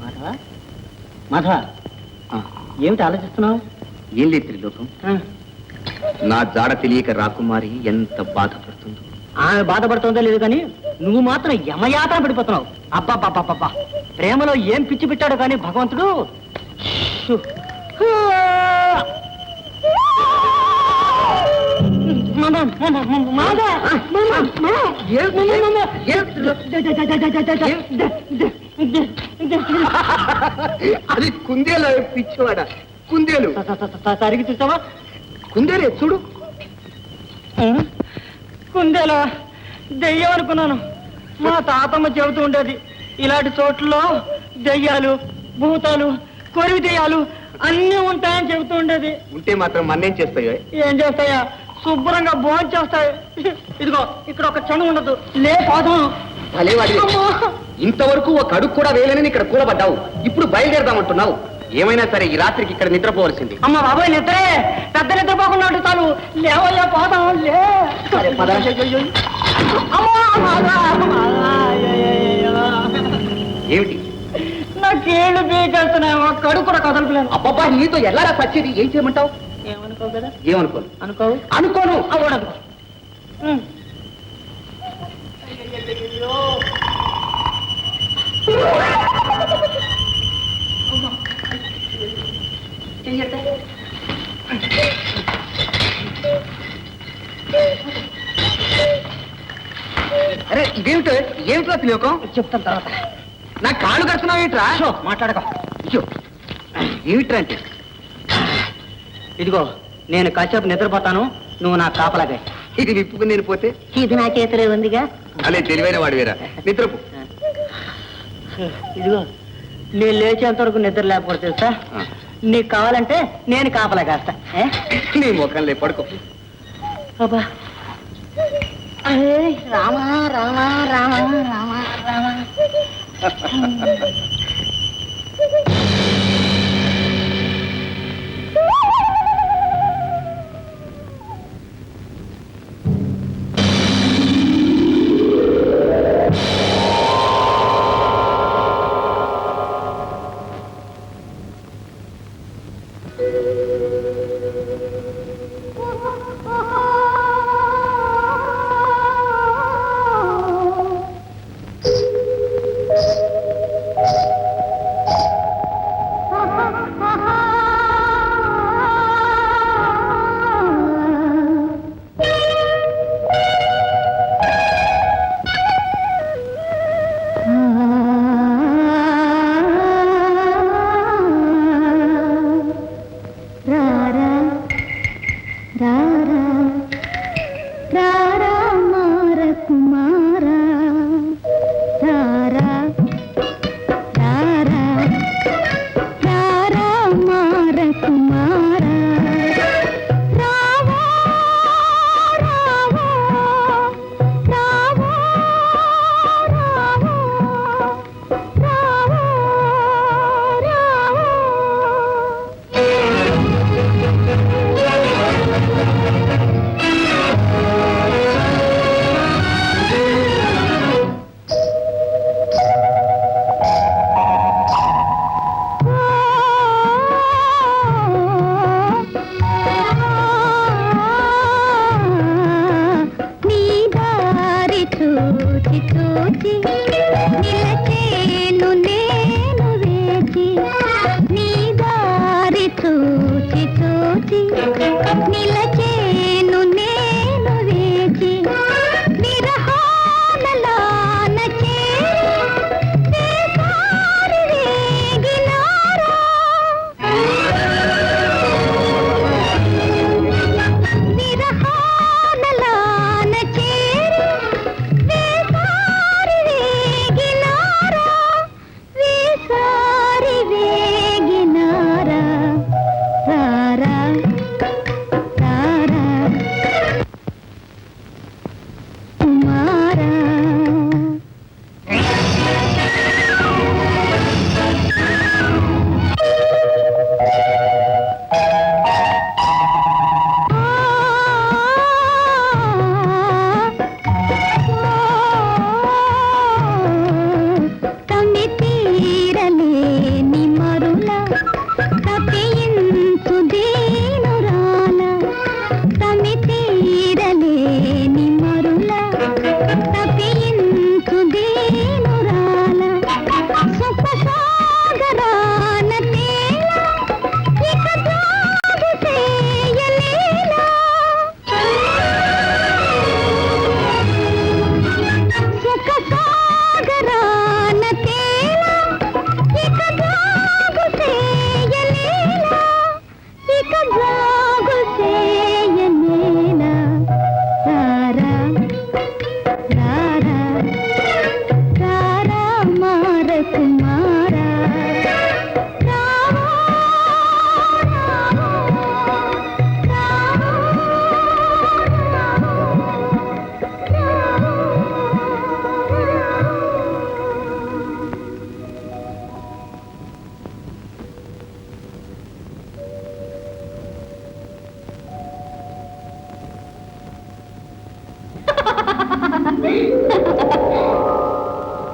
మాధవ మాధవ ఏమిటి ఆలోచిస్తున్నావు ఏం లేదు త్రిలోకం నా జాడ తెలియక రాకుమారి ఎంత బాధపడుతుందో ఆమె బాధపడుతుందో లేదు కానీ నువ్వు మాత్రం యమయాత్ర పడిపోతున్నావు అబ్బాబ్బాబ్బా ప్రేమలో ఏం పిచ్చి పెట్టాడు కానీ భగవంతుడు షు. అది కుందేలు పిచ్చివాడ? కుందేలు. సరిగి చూసావా? కుందేలే చూడు. కుందేలా? దెయ్యం అనుకున్నాను. మా తాతమ్మ చెబుతూ ఉండేది ఇలాంటి చోట్లలో దెయ్యాలు భూతాలు కొరివి దెయ్యాలు అన్నీ ఉంటాయని చెబుతూ ఉండేది. ఉంటే మాత్రం మన్నేం చేస్తాయో? ఏం చేస్తాయా? శుభ్రంగా భోజనం చేస్తాయి ఇదిగో ఇక్కడ ఒక క్షణం ఉండదు. లే పోదాం. భలే. ఇంతవరకు ఒక అడుగు కూడా వేయలేనని ఇక్కడ కూలబడ్డావు. ఇప్పుడు బయలుదేరదామంటున్నావు. ఏమైనా సరే ఈ రాత్రికి ఇక్కడ నిద్రపోవలసింది. అమ్మ బాబాయ్ నిద్రే! పెద్ద నిద్రపోకుండా చాలు. లేవయ్యా పోదాం లే. సరే, పద. అమ్మా, మాదా, మాదా, అయ్యయ్యయ్యో. ఏమిటి? నా కీళ్ళు పీకేస్తున్నాయి ఒక్క అడుగు కూడా కదలట్లేను అబ్బబ్బా నీతో ఎల్లారా సచ్చేది ఏం చేయమంటావు? ఏమనుకో కదా? ఏమనుకోను? అనుకోవు? అనుకోను. అవడదు అరే ఇదేమిటో? ఏమిటో త్రిలోకం? చెప్తాను తర్వాత. నా కాళ్ళు కడుతున్నావు ఏంట్రా? షో, మాట్లాడక. అయ్యో ఏమిట్రా అంటే? ఇదిగో నేను కాసేపు నిద్రపోతాను నువ్వు నా కాపలాగా ఇది విప్పుకుని నేను పోతే? ఇది నా చేతిలో ఉందిగా. అలే తెలివైన వాడు వేరా. నిద్రపు. ఇదిగో నేను లేచేంత వరకు నిద్ర లేకపోతే తెలుసా. నీకు కావాలంటే నేను కాపలా కాస్తా ఏ? నీ ముఖంలే పడుకో అబ్బా ఏయ్, రామా రామా రామా రామా రామా निला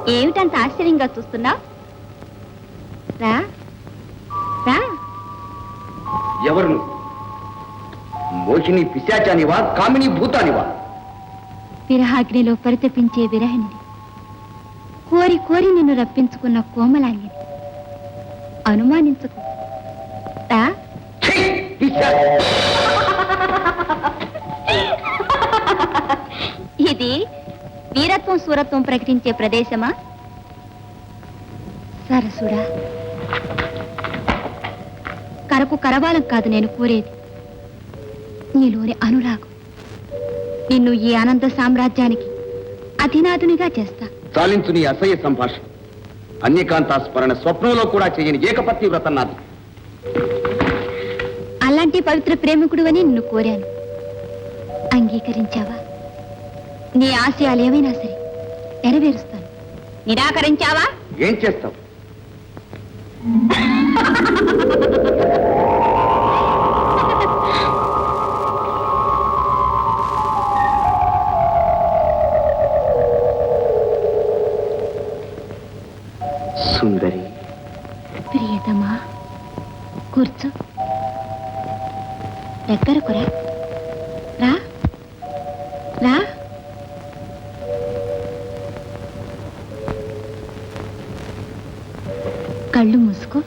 ఏమిటంత ఆశ్చర్యంగా చూస్తున్నా? రా. రా. ఎవరు నువ్వు? మోహిని పిశాచానివా కామిని భూతానివా? విరహాగ్నిలో పరితపించే విరహిణి కోరి కోరి నిన్ను రప్పించుకున్న కోమలాంగిని. అనుమానించకు. రా! ఇది వీరత్వం సూరత్వం ప్రకటించే ప్రదేశమా? సరసుడా. కరకు కరవాలం కాదు నేను కోరేది. నీలోని అనురాగం నిన్ను ఈ ఆనంద సామ్రాజ్యానికి అధినాథునిగా చేస్తా. చాలించు నీ అసహ్య సంభాషణ. అన్యకాంతా స్మరణ స్వప్నంలో కూడా చేయని ఏకపత్ని వ్రతం నాది. అలాంటి పవిత్ర ప్రేమికుడు అని నిన్ను కోరాను. అంగీకరించావా? నీ ఆశయాలు ఏమైనా సరే నెరవేరుస్తాను. నిరాకరించావా? ఏం చేస్తావు? సుందరి. ప్రియతమా కూర్చో. దగ్గరకు రా రా. రా. కళ్ళు మూసుకో.